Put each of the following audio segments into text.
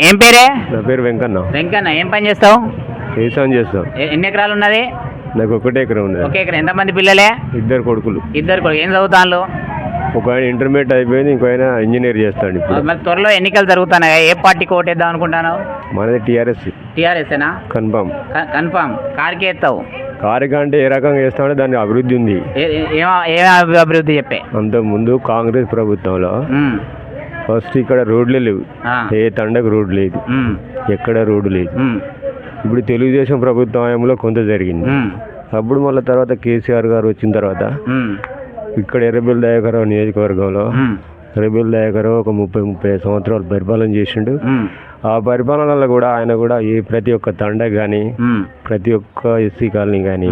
ఏం పేరే? నా పేరు వెంకన్న. వెంకన్న ఏం పని చేస్తావు? వ్యవసాయం చేస్తాం ఎ- ఎన్ని ఎకరాలు ఉన్నది? నాకు ఒకటే ఎకరం ఉన్నది. ఒక ఎకరం. ఎంతమంది పిల్లలే? ఇద్దరు కొడుకులు. ఇద్దరు కొడుకు ఏం చదువుతాను ఒక ఆయన ఇంటర్మీడియట్ అయిపోయింది ఇంకో ఆయన ఇంజనీర్ చేస్తాడు ఇప్పుడు. మరి త్వరలో ఎన్నికలు జరుగుతున్నాయి. ఏ పార్టీకి ఓటేద్దాం అనుకుంటాను మనది టీఆర్ఎస్. టీఆర్ఎస్ఏనా కన్ఫామ్. కన్ఫామ్. కార్కి ఎత్తావు? అంటే ఏ రకంగా చేస్తామంటే దాని అభివృద్ధి ఉంది. ఏ- ఏ- ఏం ఏం అభివృద్ధి చెప్పే? అంత ముందు కాంగ్రెస్ ప్రభుత్వంలో ఫస్ట్ ఇక్కడ రోడ్లే లేవు. ఏ తండకు రోడ్ లేదు. ఎక్కడ రోడ్డు లేదు. ఇప్పుడు తెలుగుదేశం ప్రభుత్వం హయాంలో కొంత జరిగింది. అప్పుడు మళ్ళీ తర్వాత కేసీఆర్ గారు వచ్చిన తర్వాత ఇక్కడ ఎర్రబెల్లి దయాకరావు నియోజకవర్గంలో ఉమ్, ఎర్రబెల్లి దయాకరావు ఒక ముప్పై ముప్పై సంవత్సరాలు పరిపాలన చేసిండు. ఆ పరిపాలనలో కూడా ఆయన కూడా ఏ ప్రతి ఒక్క తండ కానీ ప్రతి ఒక్క ఎస్సీ కాలనీ కానీ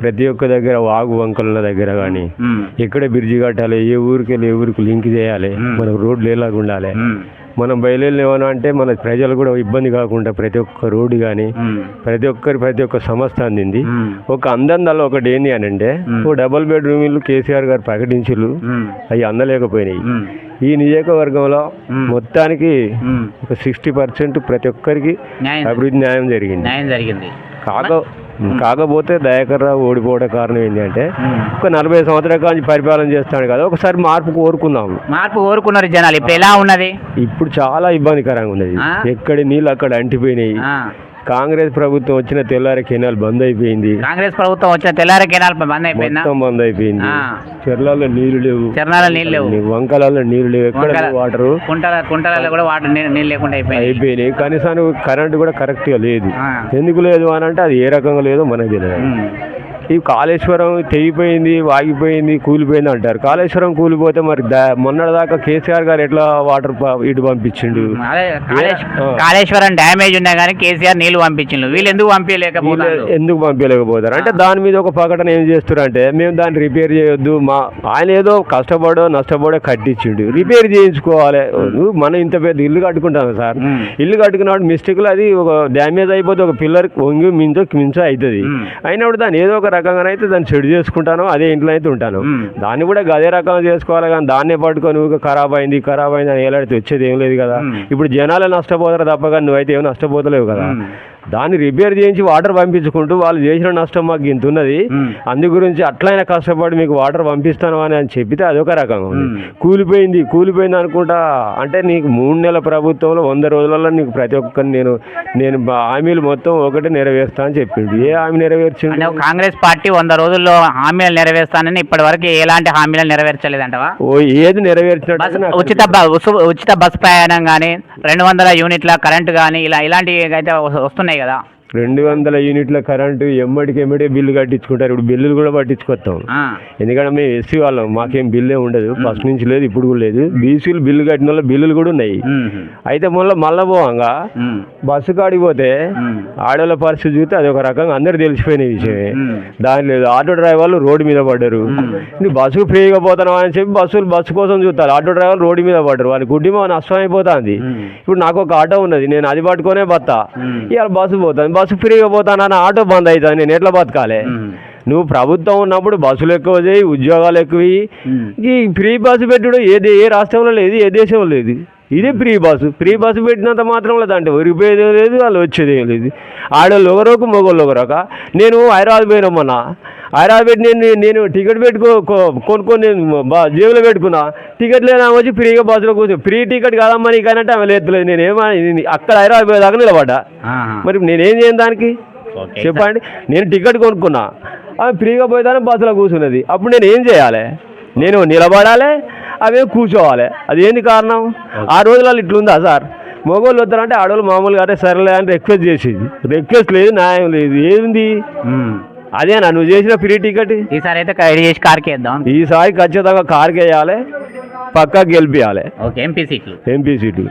ప్రతి ఒక్క దగ్గర వాగు వంకల దగ్గర కానీ ఎక్కడ బ్రిడ్జి కట్టాలి ఏ ఊరికి వెళ్ళి ఏ ఊరికి లింక్ చేయాలి. మనకు రోడ్లు ఎలాగ ఉండాలి. మనం బయలుదేరేమని అంటే మన ప్రజలు కూడా ఇబ్బంది కాకుండా ప్రతి ఒక్క రోడ్డు కానీ ప్రతి ఒక్కరి ప్రతి ఒక్క సంస్థ అందింది. ఒక అందందాలో ఒకటి ఏంటి అని అంటే. ఓ డబుల్ బెడ్రూమ్ ఇల్లు కేసీఆర్ గారు ప్రకటించులు అవి అందలేకపోయినాయి. ఈ నియోజకవర్గంలో. మొత్తానికి. ఒక సిక్స్టీ పర్సెంట్ ప్రతి ఒక్కరికి అభివృద్ధి న్యాయం జరిగింది. న్యాయం జరిగింది. కాక కాకపోతే దయాకర్ రావు ఓడిపోవడం కారణం ఏంటి అంటే ఉమ్. ఒక నలభై సంవత్సరాల నుంచి పరిపాలన చేస్తాడు కదా ఒకసారి మార్పు కోరుకుందాం. మార్పు కోరుకున్నారు జనాలు ఇప్పుడు ఎలా ఉన్నది? ఇప్పుడు చాలా ఇబ్బందికరంగా ఉన్నది? ఎక్కడి నీళ్ళు అక్కడ అంటిపోయినాయి. కాంగ్రెస్ ప్రభుత్వం వచ్చిన తెల్లారి కెనాల్ బంద్ అయిపోయింది. కాంగ్రెస్ ప్రభుత్వం వచ్చిన తెల్లారి కెనాల్ బంద్ అయిపోయిందా? మొత్తం బంద్ అయిపోయింది. చెర్లలో నీళ్ళు లేవు. చరణాల నీళ్ళు లేవు. వంకలలో నీళ్ళు లేవు. ఎక్కడ వాటరు? కుంటల కుంటలలో కూడా వాటర్ నీళ్ళు లేకుండా అయిపోయింది అయిపోయినాయి. కనీసం కరెంట్ కూడా కరెక్ట్గా లేదు. ఎందుకు లేదు అని అంటే అది ఏ రకంగా లేదో మనకు తెలియదు. ఈ కాళేశ్వరం తెగిపోయింది వాగిపోయింది కూలిపోయింది అంటారు. కాళేశ్వరం కూలిపోతే మరి మొన్నటిదాకా కేసీఆర్ గారు ఎట్లా వాటర్ ఇటు పంపించిండు. కాళేశ్వరం డ్యామేజ్ ఉన్నా కానీ కేసీఆర్ నీళ్ళు పంపించిండు. వీళ్ళు ఎందుకు పంపించలేకపోతారు? ఎందుకు పంపించలేకపోతారు? అంటే దాని మీద ఒక ప్రకటన ఏం చేస్తారు అంటే మేము దాన్ని రిపేర్ చేయొద్దు మా ఆయన ఏదో కష్టపడో నష్టపడో కట్టించిండు. రిపేర్ చేయించుకోవాలి. మనం ఇంత పెద్ద ఇల్లు కట్టుకుంటాం సార్. ఇల్లు కట్టుకున్నప్పుడు మిస్టేక్లో అది ఒక డ్యామేజ్ అయిపోతే ఒక పిల్లర్ వంగి మించో మించో అవుతుంది. అయినప్పుడు దాన్ని ఏదో ఒక రకంగా అయితే దాన్ని చెడు చేసుకుంటాను అదే ఇంట్లో అయితే ఉంటాను. దాన్ని కూడా అదే రకంగా చేసుకోవాలి కానీ దాన్నే పట్టుకొని ఖరాబ్ అయింది ఖరాబ్ అయింది అని ఏలాడితే వచ్చేది ఏం లేదు కదా. ఇప్పుడు జనాలే నష్టపోతారు తప్ప కానీ నువ్వైతే ఏం నష్టపోతలేవు కదా. దాన్ని రిపేర్ చేయించి వాటర్ పంపించుకుంటూ వాళ్ళు చేసిన నష్టం మాకు ఇంత ఉన్నది. అందు గురించి అట్లయినా కష్టపడి మీకు వాటర్ పంపిస్తాను అని అని చెప్పితే అదొక రకంగా ఉంది. కూలిపోయింది కూలిపోయింది అనుకుంటా అంటే నీకు మూడు నెలల ప్రభుత్వంలో వంద రోజులలో నీకు ప్రతి ఒక్కరిని నేను నేను హామీలు మొత్తం ఒకటి నెరవేరుస్తా అని చెప్పిండు. ఏ హామీ అంటే నెరవేర్చిండు కాంగ్రెస్ పార్టీ వంద రోజుల్లో హామీలు నెరవేర్స్తానని ఇప్పటి వరకు ఎలాంటి హామీలు నెరవేర్చలేదంటవా? ఓ ఏది నెరవేర్చినట్టు ఉచిత ఉచిత బస్ ప్రయాణం కానీ రెండు వందల యూనిట్ల కరెంటు కానీ ఇలా ఇలాంటివి అయితే వస్- వస్తున్నాయి కదా రెండు వందల యూనిట్ల కరెంటు ఎమ్మడికి ఎమ్మడే బిల్లు కట్టించుకుంటారు. ఇప్పుడు బిల్లులు కూడా పట్టించుకొస్తాం. ఎందుకంటే మేము ఎస్సీ వాళ్ళం మాకేం బిల్లే ఉండదు. ఫస్ట్ నుంచి లేదు ఇప్పుడు కూడా లేదు. బీసీలు బిల్లు కట్టిన వాళ్ళ బిల్లులు కూడా ఉన్నాయి. అయితే మొన్న మళ్ళా పోవంగా బస్సు కాడికి పోతే ఆడవాళ్ళ పరిస్థితి చూస్తే అది ఒక రకంగా అందరు తెలిసిపోయిన విషయమే. దాని లేదు ఆటో డ్రైవర్లు రోడ్డు మీద పడ్డారు. బస్సుకు ఫ్రీగా పోతున్నావు అని చెప్పి బస్సులు బస్సు కోసం చూస్తారు. ఆటో డ్రైవర్లు రోడ్డు మీద పడ్డారు. వాళ్ళ కుటుంబం నష్టం అయిపోతుంది ఇప్పుడు నాకు ఒక ఆటో ఉన్నది నేను అది పట్టుకొనే బతా ఉమ్, ఇవాళ బస్సు పోతాను. బస్సు ఫ్రీగా పోతానని ఆటో బంద్ అవుతుంది నేను ఎట్లా బతకాలి? నువ్వు ప్రభుత్వం ఉన్నప్పుడు బస్సులు ఎక్కువ చేయి ఉద్యోగాలు ఎక్కువ. ఈ ఫ్రీ బస్సు పెట్టుడు ఏది ఏ రాష్ట్రంలో లేదు ఏ దేశంలో లేదు. ఇదే ఫ్రీ బస్సు ఫ్రీ బస్సు పెట్టినంత మాత్రం దాంట్లో ఒరిగిపోయేది ఏం లేదు వాళ్ళు వచ్చేది ఏం లేదు. ఆడవాళ్ళు ఒకరోకు మగవాళ్ళు ఒకరొక నేను హైదరాబాద్ పోయినామన్నా. హైదరాబాద్ పెట్టి నేను నేను టికెట్ పెట్టుకో కొనుక్కొని నేను బా జేబులో పెట్టుకున్నా. టికెట్ లేదా వచ్చి ఫ్రీగా బస్సులో కూర్చో. ఫ్రీ టికెట్ కాదమ్మా నీకనంటే ఆమె లేదు నేను ఏమో అక్కడ హైదరాబాద్ పోయేదాకా నిలబడ్డా. మరి నేనేం చేయను దానికి. చెప్పండి. నేను టికెట్ కొనుక్కున్నా. ఆమె ఫ్రీగా పోయేదాన్ని బస్సులో కూర్చున్నది. అప్పుడు నేను ఏం చేయాలి? నేను నిలబడాలి? అవే కూర్చోవాలి. అది ఏంది కారణం? ఆ రోజులలో ఇట్లుందా సార్? మగవాళ్ళు వద్దారంటే ఆడవాళ్ళు మామూలుగా అంటే సరేలే అని రిక్వెస్ట్ చేసేది. రిక్వెస్ట్ లేదు న్యాయం లేదు. ఏంది. అదేనా నువ్వు చేసిన ఫ్రీ టికెట్? ఈసారి అయితే చేసి కార్కి వేద్దాం ఈసారి ఖచ్చితంగా కార్కి వేయాలి పక్కా గెలిపియాలి. ఓకే ఎంపీ సీట్లు. MP seat